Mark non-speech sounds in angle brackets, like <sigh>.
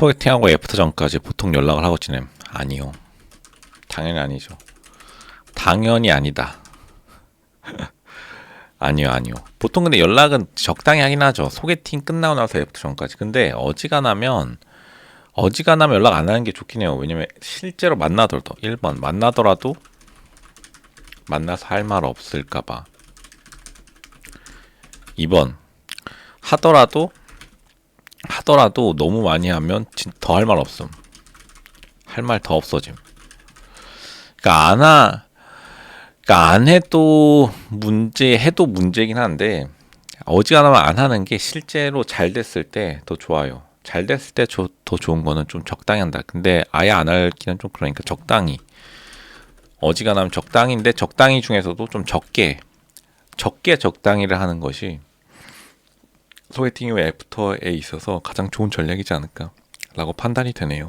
소개팅하고 애프터 전까지 보통 연락을 하고 지냄. 아니요. 당연히 아니죠. 당연히 아니다. <laughs> 아니요, 아니요. 보통 근데 연락은 적당히 하긴 하죠. 소개팅 끝나고 나서 애프터 전까지. 근데 어지간하면 어지간하면 연락 안 하는 게 좋긴 해요. 왜냐면 실제로 만나더라도 1번 만나더라도 만나서 할 말 없을까 봐. 2번 하더라도 하더라도 너무 많이 하면 더 할 말 없음. 할 말 더 없어짐. 그러니까 안 하, 그러니까 안 해도 문제 해도 문제긴 한데 어지간하면 안 하는 게 실제로 잘 됐을 때 더 좋아요. 잘 됐을 때 더 좋은 거는 좀 적당히 한다. 근데 아예 안 할기는 좀 그러니까 적당히. 어지간하면 적당인데 적당히 중에서도 좀 적게 적게 적당히를 하는 것이 소개팅 이후 애프터에 있어서 가장 좋은 전략이지 않을까라고 판단이 되네요.